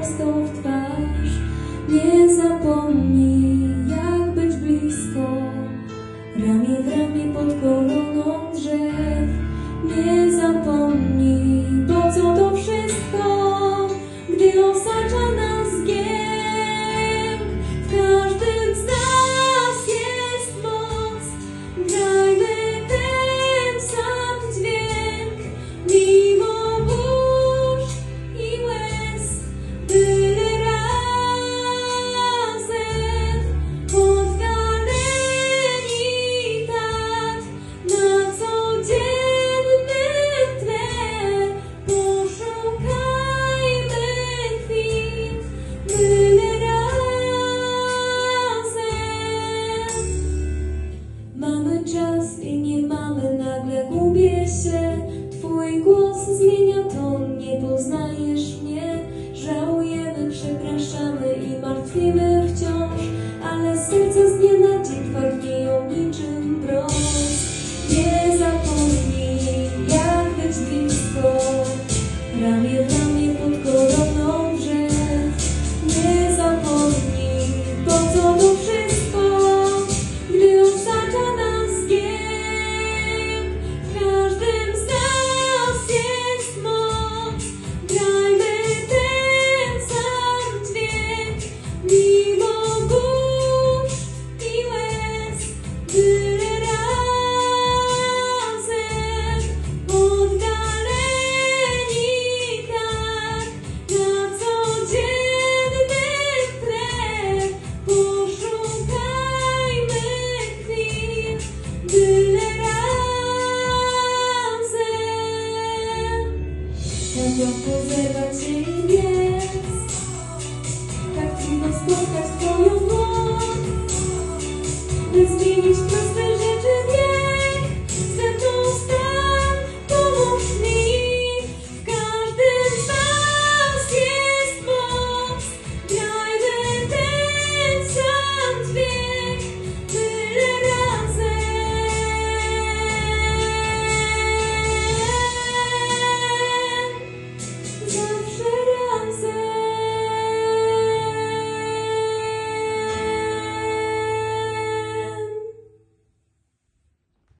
w twarz. Nie zapomnij, jak być blisko, ramię w ramię pod koroną drzew. Nie zapomnij, po co to wszystko, gdy osacza nas. nie poznajesz mnie. Żałujemy, przepraszamy i martwimy wciąż Ale serce z nienadzi twardnieją niczym brąz Nie zapomnij, jak być blisko. Ramię Zaziewa ci jest Tak trudno spotkać twoją